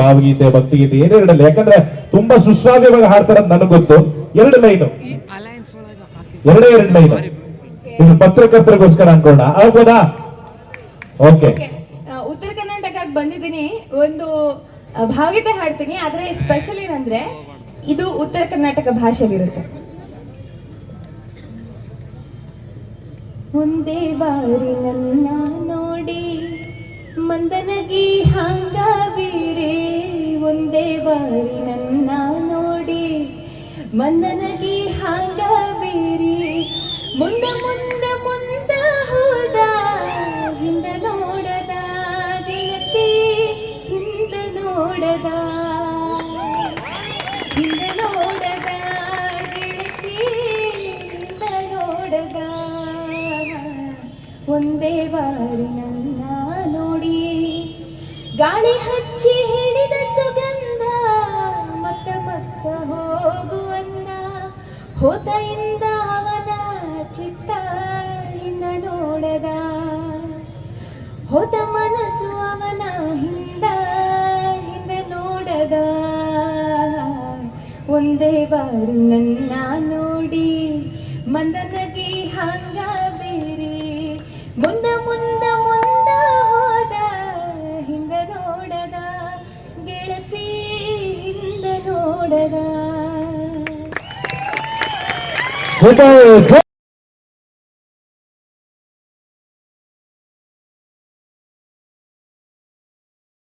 ಭಾವಗೀತೆ ಭಕ್ತಿಗೀತೆ ಏನಿರಲಿಲ್ಲ ಯಾಕಂದ್ರೆ ತುಂಬಾ ಸುಶ್ರಾವ್ಯವಾಗಿ ಹಾಡ್ತಾರ ನನಗೆ ಗೊತ್ತು. ಎರಡು ಲೈನು. ಅಲಯನ್ಸ್ ಒಳಗ ಹಾಕಿ ಎರಡೇ ಎರಡು ಲೈನು. ಇದು ಪತ್ರಕರ್ತರಿಗೋಸ್ಕರ ಅನ್ಕೋಣ. ಆಗ್ಬೋದಾ? ಓಕೆ. ಉತ್ತರ ಕರ್ನಾಟಕಕ್ಕೆ ಬಂದಿದ್ದೀನಿ. ಒಂದು ಭಾವಗೀತೆ ಹಾಡ್ತೀನಿ. ಆದ್ರೆ ಸ್ಪೆಷಲ್ ಏನಂದ್ರೆ ಇದು ಉತ್ತರ ಕರ್ನಾಟಕ ಭಾಷೆಲಿರುತ್ತೆ ಮುಂದೆ ಬಾರಿ ನನ್ನ ಮಂದನಗಿ ಹಾಂಗಾವೀರಿ ಮುಂದ ಮುಂದ ಮುಂದ ಹೋದ, ಹಿಂದ ನೋಡದ ಗೆಳತಿ ಹಿಂದ ನೋಡದ. ಹಿಂದ ನೋಡದ ಗೆಳತಿ ಹಿಂದ ನೋಡದ. ಒಂದೇ ಬಾರಿ ನನ್ನ ನೋಡಿ ಗಾಳಿ ಹಚ್ಚಿ ಹೋತೆಯಿಂದ ಅವನ ಚಿತ್ತ ಹಿಂದ ನೋಡದ. ಹೋತ ಮನಸ್ಸು ಅವನ ಹಿಂದ ಹಿಂದ ನೋಡದ. ಒಂದೇ ಬಾರಿ ನನ್ನ ನೋಡಿ ಮಂದನಗಿ ಹಂಗ ಬೇರಿ. ಮುಂದ ಮುಂದ ಮುಂದ ಹೋದ ಹಿಂದ ನೋಡದ. ಗೆಳತಿ ಹಿಂದ ನೋಡದ. Football.